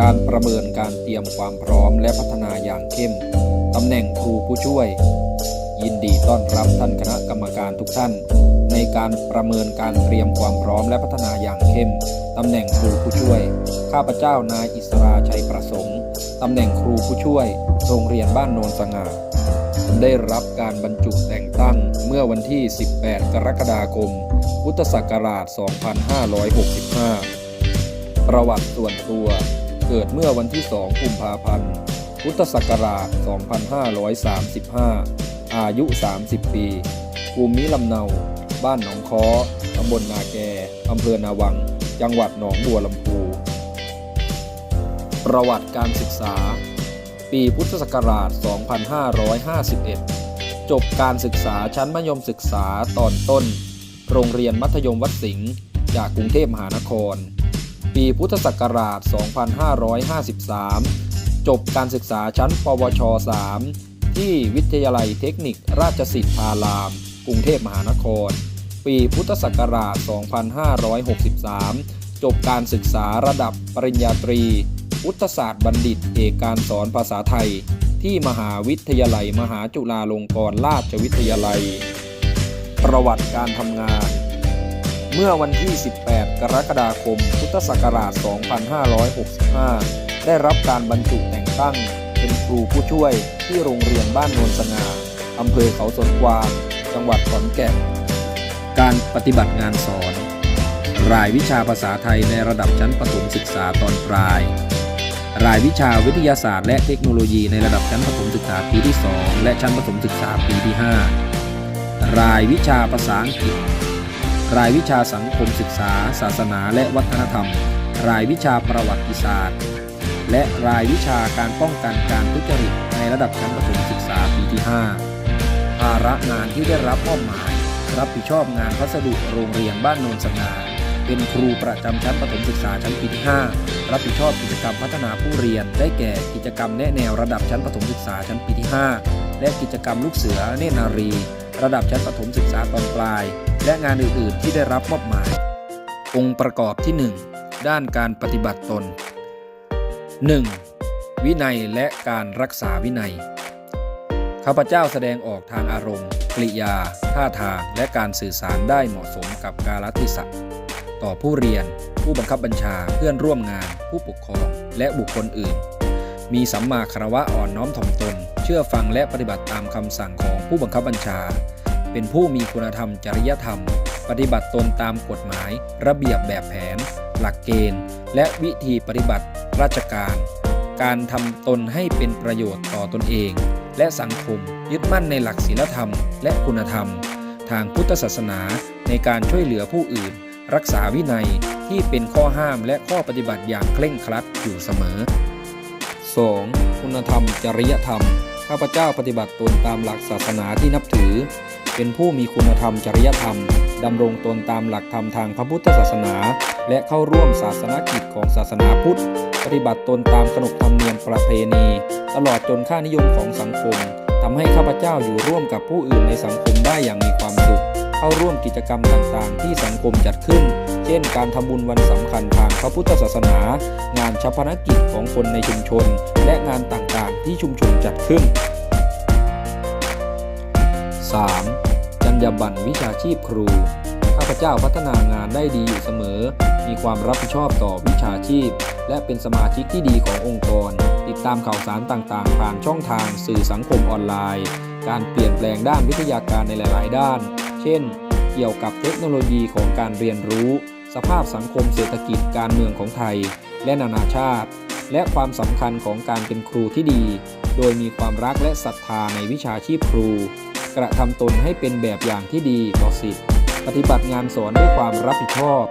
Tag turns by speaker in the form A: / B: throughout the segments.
A: การประเมินการเตรียมความพร้อมและพัฒนาอย่างเข้ม ตำแหน่งครูผู้ช่วย ยินดีต้อนรับท่านคณะกรรมการทุกท่าน ในการประเมินการเตรียมความพร้อมและพัฒนาอย่างเข้ม ตำแหน่งครูผู้ช่วย ข้าพเจ้านายอิสราชัยประสงค์ ตำแหน่งครูผู้ช่วย โรงเรียนบ้านโนนสง่าได้รับการบรรจุแต่งตั้งเมื่อวันที่ 18 กรกฎาคม พุทธศักราช 2565 ประวัติส่วนตัว เกิดเมื่อวันที่ 2 กุมภาพันธ์ พุทธศักราช 2535 อายุ 30 ปี ภูมิลำเนา บ้านหนองค้อ ตำบลนาแก อำเภอนาวัง จังหวัดหนองบัวลำพู ประวัติการศึกษา ปีพุทธศักราช 2551 จบการศึกษาชั้นมัธยมศึกษาตอนต้น โรงเรียนมัธยมวัดสิงห์ จากกรุงเทพมหานคร ปีพุทธศักราช 2553 จบการศึกษาชั้น ปวช 3 ที่วิทยาลัยเทคนิคราชสิทธาราม กรุงเทพมหานคร ปีพุทธศักราช 2563 จบการศึกษาระดับปริญญาตรี พุทธศาสตร์บัณฑิต เอกการสอนภาษาไทย ที่มหาวิทยาลัยมหาจุฬาลงกรณราชวิทยาลัย ประวัติการทำงาน เมื่อวันที่ 18 กรกฎาคม พุทธศักราช 2565 ได้รับการบรรจุแต่งตั้ง เป็นครูผู้ช่วยที่โรงเรียนบ้านโนนสง่าอำเภอเขาสวนกวางจังหวัดขอนแก่น การปฏิบัติงานสอน รายวิชาภาษาไทยในระดับชั้นประถมศึกษาตอนปลาย รายวิชาวิทยาศาสตร์และเทคโนโลยีในระดับชั้นประถมศึกษาปีที่ 2 และชั้นประถมศึกษาปีที่ 5 รายวิชาภาษาอังกฤษ รายวิชาสังคมศึกษา ศาสนาและวัฒนธรรม รายวิชาประวัติศาสตร์ และรายวิชาการป้องกันการทุจริตในระดับชั้นประถมศึกษาปีที่ 5 ภาระงานที่ได้รับมอบหมาย รับผิดชอบงานพัสดุโรงเรียนบ้านโนนสงาเป็นครูประจำชั้นประถมศึกษาชั้นปีที่ 5 รับผิดชอบกิจกรรมพัฒนาผู้เรียน ได้แก่กิจกรรมแนะแนวระดับชั้นประถมศึกษาชั้นปีที่ 5 และกิจกรรมลูกเสือเนนารี ระดับชั้นประถมศึกษาตอนปลาย และงานอื่น ๆ ที่ได้รับมอบหมาย องค์ประกอบที่ 1 ด้านการปฏิบัติตน 1. วินัยและการรักษาวินัย ข้าพเจ้าแสดงออกทางอารมณ์กริยา ท่าทาง และการสื่อสารได้เหมาะสมกับกาลเทศะต่อผู้เรียน ผู้บังคับบัญชาเพื่อนร่วมงาน ผู้ปกครอง และบุคคลอื่น มีสัมมาคารวะอ่อนน้อมถ่อมตน เชื่อฟังและปฏิบัติตามคำสั่งของผู้บังคับบัญชา เป็นผู้มีคุณธรรมจริยธรรม ปฏิบัติตนตามกฎหมาย ระเบียบแบบแผน หลักเกณฑ์ และวิธีปฏิบัติราชการ การทำตนให้เป็นประโยชน์ต่อตนเอง และสังคม ยึดมั่นในหลักศีลธรรม และคุณธรรม ทางพุทธศาสนาในการช่วยเหลือผู้อื่น รักษาวินัยที่เป็นข้อห้ามและข้อปฏิบัติอย่างเคร่งครัดอยู่เสมอ 2. คุณธรรมจริยธรรม ข้าพเจ้าปฏิบัติตนตามหลักศาสนาที่นับถือ เป็นผู้มีคุณธรรมจริยธรรม ดำรงตนตามหลักธรรมทางพระพุทธศาสนา และเข้าร่วมศาสนกิจของศาสนาพุทธ ปฏิบัติตนตามขนบธรรมเนียมประเพณี ตลอดจนค่านิยมของสังคมทำให้ข้าพเจ้าอยู่ร่วมกับผู้อื่นในสังคมได้อย่างมีความสุข เข้าร่วมกิจกรรมต่างๆ ที่สังคมจัดขึ้น เช่น การทำบุญวันสำคัญทางพระพุทธศาสนา งานชาปนกิจของคนในชุมชน และงานต่างๆ ที่ชุมชนจัดขึ้น 3. จรรยาบรรณวิชาชีพครู ข้าพเจ้าพัฒนางานได้ดีอยู่เสมอ มีความรับผิดชอบต่อวิชาชีพ และเป็นสมาชิกที่ดีขององค์กร ติดตามข่าวสารต่างๆ ผ่านช่องทางสื่อสังคมออนไลน์ การเปลี่ยนแปลงด้านวิทยาการในหลาย ๆ ด้าน เช่น เกี่ยวกับเทคโนโลยีของการเรียนรู้ สภาพสังคมเศรษฐกิจการเมืองของไทย และนานาชาติ และความสำคัญของการเป็นครูที่ดี โดยมีความรักและศรัทธาในวิชาชีพครู กระทำตนให้เป็นแบบอย่างที่ดีต่อสิทธิ์ปฏิบัติงานสอนด้วยความรับผิดชอบ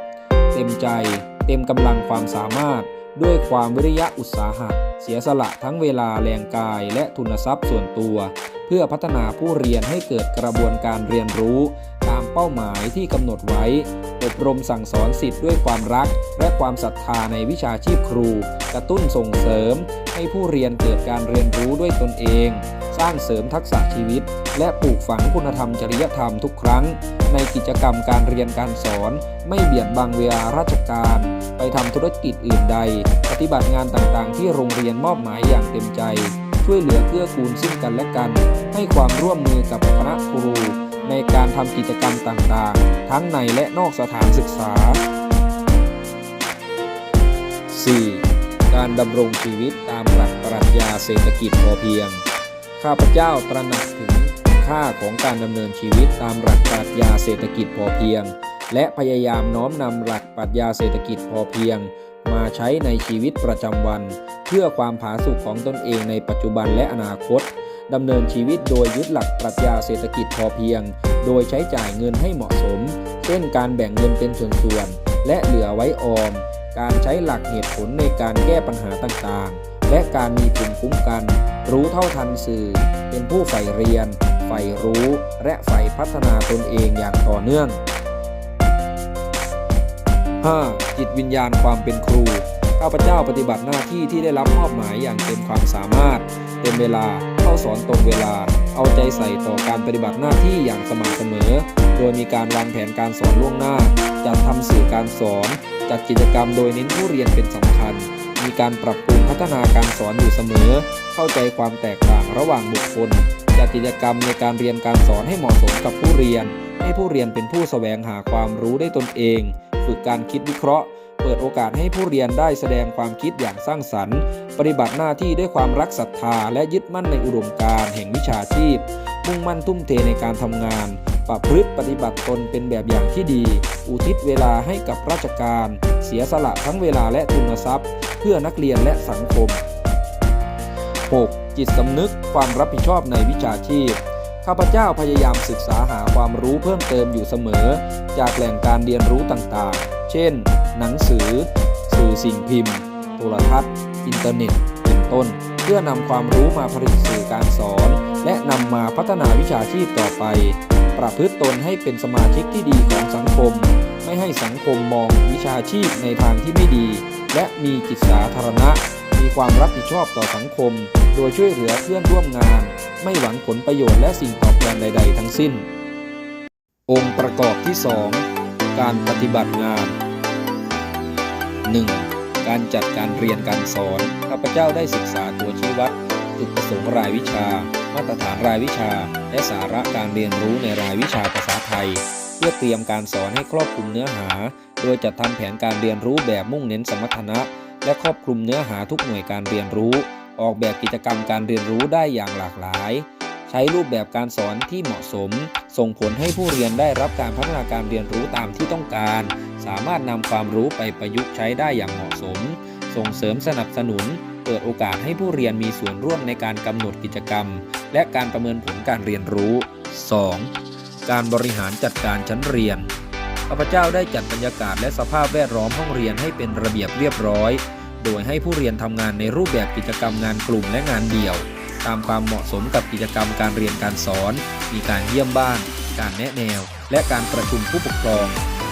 A: เต็มใจ เต็มกำลังความสามารถ ด้วยความวิริยะอุตสาหะ เสียสละทั้งเวลาแรงกายและทุนทรัพย์ส่วนตัว เพื่อพัฒนาผู้เรียนให้เกิดกระบวนการเรียนรู้ ตามเป้าหมายที่กำหนดไว้ อบรมสั่งสอนสิทธิ์ด้วยความรัก และความศรัทธาในวิชาชีพครู กระตุ้นส่งเสริม ให้ผู้เรียนเกิดการเรียนรู้ด้วยตนเอง สร้างเสริมทักษะชีวิต และปลูกฝังคุณธรรมจริยธรรมทุกครั้ง ในกิจกรรมการเรียนการสอน ไม่เบียดบังเวลาราชการ ไปทำธุรกิจอื่นใด ปฏิบัติงานต่างๆ ที่โรงเรียนมอบหมายอย่างเต็มใจ ช่วยเหลือเกื้อกูลซึ่งกันและกัน ให้ความร่วมมือกับคณะครู ในการทำกิจกรรมต่างๆ ทั้งในและนอกสถานศึกษา 4. การดำรงชีวิตตามหลักปรัชญาเศรษฐกิจพอเพียง ข้าพเจ้าตระหนักถึง ค่าของการดำเนินชีวิตตามหลักปรัชญาเศรษฐกิจพอเพียง และพยายามน้อมนำหลักปรัชญาเศรษฐกิจพอเพียง มาใช้ในชีวิตประจำวัน เพื่อความผาสุกของตนเองในปัจจุบันและอนาคตดำเนินชีวิตโดยยึดหลักปรัชญาเศรษฐกิจพอเพียง โดยใช้จ่ายเงินให้เหมาะสม เช่นการแบ่งเงินเป็นส่วนๆ และเหลือไว้ออม การใช้หลักเหตุผลในการแก้ปัญหาต่างๆ และการมีภูมิคุ้มกัน รู้เท่าทันสื่อ เป็นผู้ใฝ่เรียน ใฝ่รู้ และใฝ่พัฒนาตนเองอย่างต่อเนื่อง 5. จิตวิญญาณความเป็นครู ข้าพเจ้าปฏิบัติหน้าที่ที่ได้รับมอบหมายอย่างเต็มความสามารถ เต็มเวลา เข้าสอนตรงเวลา เอาใจใส่ต่อการปฏิบัติหน้าที่อย่างสม่ำเสมอ โดยมีการวางแผนการสอนล่วงหน้า จัดทำสื่อการสอน จัดกิจกรรมโดยเน้นผู้เรียนเป็นสำคัญ มีการปรับปรุงพัฒนาการสอนอยู่เสมอ เข้าใจความแตกต่างระหว่างบุคคล จัดกิจกรรมในการเรียนการสอนให้เหมาะสมกับผู้เรียน ให้ผู้เรียนเป็นผู้แสวงหาความรู้ได้ตนเอง ฝึกการคิดวิเคราะห์ เปิดโอกาสให้ผู้เรียนได้แสดงความคิดอย่างสร้างสรรค์ ปฏิบัติหน้าที่ด้วยความรักศรัทธา และยึดมั่นในอุดมการณ์แห่งวิชาชีพ มุ่งมั่นทุ่มเทในการทำงานประพฤติปฏิบัติตนเป็นแบบอย่างที่ดี อุทิศเวลาให้กับราชการ เสียสละทั้งเวลาและทุนทรัพย์ เพื่อนักเรียนและสังคม 6. จิตสำนึกความรับผิดชอบในวิชาชีพ ข้าพเจ้าพยายามศึกษาหาความรู้เพิ่มเติมอยู่เสมอ จากแหล่งการเรียนรู้ต่างๆ เช่น หนังสือ สื่อสิ่งพิมพ์ โทรทัศน์ อินเทอร์เน็ต เป็นต้น เพื่อนำความรู้มาผลิตสื่อการสอน และนำมาพัฒนาวิชาชีพต่อไป ประพฤติตนให้เป็นสมาชิกที่ดีของสังคม ไม่ให้สังคมมองวิชาชีพในทางที่ไม่ดี และมีจิตสาธารณะ มีความรับผิดชอบต่อสังคม โดยช่วยเหลือเพื่อนร่วมงาน ไม่หวังผลประโยชน์และสิ่งตอบแทนใด ๆ ทั้งสิ้น องค์ประกอบที่ 2 การปฏิบัติงาน 1. การจัดการเรียนการสอน ข้าพเจ้าได้ศึกษาตัวชี้วัดจุดประสงค์รายวิชา มาตรฐานรายวิชา และสาระการเรียนรู้ในรายวิชาภาษาไทย เพื่อเตรียมการสอนให้ครอบคลุมเนื้อหา โดยจัดทำแผนการเรียนรู้แบบมุ่งเน้นสมรรถนะ และครอบคลุมเนื้อหาทุกหน่วยการเรียนรู้ ออกแบบกิจกรรมการเรียนรู้ได้อย่างหลากหลาย ใช้รูปแบบการสอนที่เหมาะสม ส่งผลให้ผู้เรียนได้รับการพัฒนาการเรียนรู้ตามที่ต้องการ สามารถนำความรู้ไปประยุกต์ใช้ได้อย่างเหมาะสม ส่งเสริมสนับสนุน เปิดโอกาสให้ผู้เรียนมีส่วนร่วมในการกำหนดกิจกรรม และการประเมินผลการเรียนรู้ 2. การบริหารจัดการชั้นเรียนข้าพเจ้าได้จัดบรรยากาศและสภาพแวดล้อมห้องเรียนให้เป็นระเบียบเรียบร้อย โดยให้ผู้เรียนทำงานในรูปแบบกิจกรรมงานกลุ่มและงานเดี่ยว ตามความเหมาะสมกับกิจกรรมการเรียนการสอน มีการเยี่ยมบ้าน การแนะแนว และการประชุมผู้ปกครอง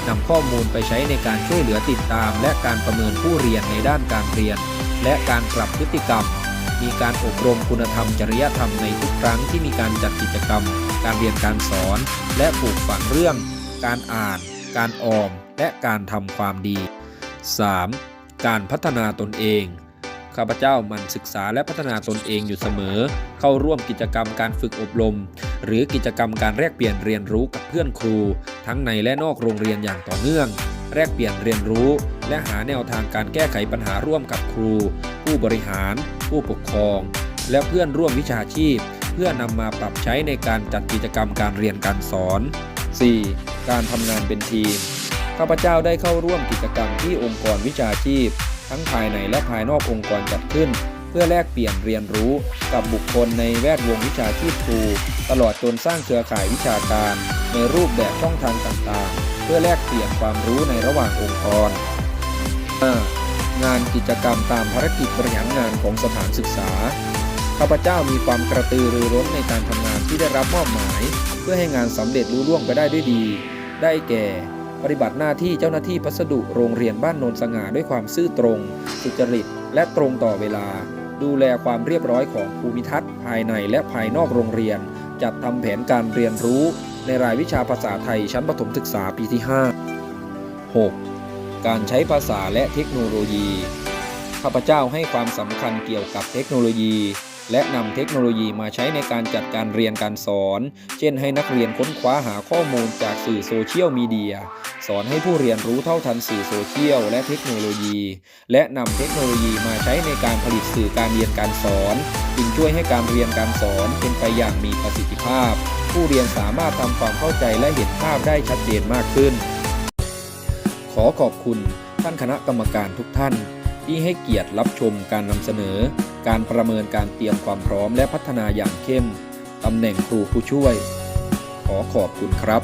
A: นำข้อมูลไปใช้ในการช่วยเหลือติดตาม และการประเมินผู้เรียนในด้านการเรียน และการปรับพฤติกรรม มีการอบรมคุณธรรมจริยธรรมในทุกครั้งที่มีการจัดกิจกรรม การเรียนการสอน และปลูกฝังเรื่อง การอ่าน การออม และการทำความดี 3. การพัฒนาตนเอง ข้าพเจ้ามันศึกษาและพัฒนาตนเองอยู่เสมอ เข้าร่วมกิจกรรมการฝึกอบรม หรือกิจกรรมการแลกเปลี่ยนเรียนรู้กับเพื่อนครู ทั้งในและนอกโรงเรียนอย่างต่อเนื่อง แลกเปลี่ยนเรียนรู้ และหาแนวทางการแก้ไขปัญหาร่วมกับครู ผู้บริหาร ผู้ปกครอง และเพื่อนร่วมวิชาชีพ เพื่อนำมาปรับใช้ในการจัดกิจกรรมการเรียนการสอน 4. การทำงานเป็นทีม ข้าพเจ้าได้เข้าร่วมกิจกรรมที่องค์กรวิชาชีพ ทั้งภายในและภายนอกองค์กรจัดขึ้น เพื่อแลกเปลี่ยนเรียนรู้กับบุคคลในแวดวงวิชาชีพครู ตลอดจนสร้างเครือข่ายวิชาการ ในรูปแบบช่องทางต่างๆ เพื่อแลกเปลี่ยนความรู้ในระหว่างองค์กร งานกิจกรรมตามภารกิจบริหารงานของสถานศึกษาข้าพเจ้ามีความกระตือรือร้นในการทำงานที่ได้รับมอบหมาย เพื่อให้งานสำเร็จรุ่ล่วงไปได้ด้วยดี ได้แก่ ปฏิบัติหน้าที่เจ้าหน้าที่พัสดุโรงเรียนบ้านโนนสง่าด้วยความซื่อตรง สุจริต และตรงต่อเวลา ดูแลความเรียบร้อยของภูมิทัศน์ ภายในและภายนอกโรงเรียน จัดทำแผนการเรียนรู้ ในรายวิชาภาษาไทยชั้นประถมศึกษาปีที่ 5 6. การใช้ภาษาและเทคโนโลยี ข้าพเจ้าให้ความสำคัญเกี่ยวกับเทคโนโลยีและนำเทคโนโลยีมาใช้ในการจัดการเรียนการสอน เช่นให้นักเรียนค้นคว้าหาข้อมูลจากสื่อโซเชียลมีเดีย สอนให้ผู้เรียนรู้เท่าทันสื่อโซเชียลและเทคโนโลยี และนำเทคโนโลยีมาใช้ในการผลิตสื่อการเรียนการสอนจึงช่วยให้การเรียนการสอนเป็นไปอย่างมีประสิทธิภาพ ผู้เรียนสามารถทำความเข้าใจและเห็นภาพได้ชัดเจนมากขึ้น ขอขอบคุณท่านคณะกรรมการทุกท่าน ที่ให้เกียรติรับชมการนำเสนอ การประเมินการเตรียมความพร้อมและพัฒนาอย่างเข้มตำแหน่งครูผู้ช่วย ขอขอบคุณครับ